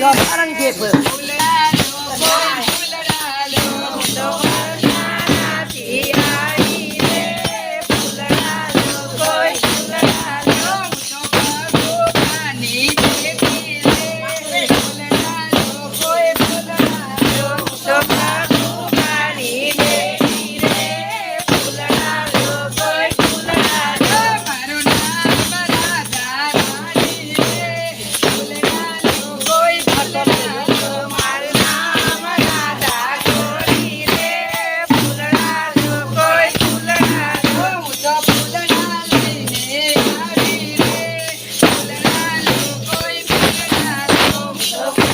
야, 사랑이 뒤에 보여. Love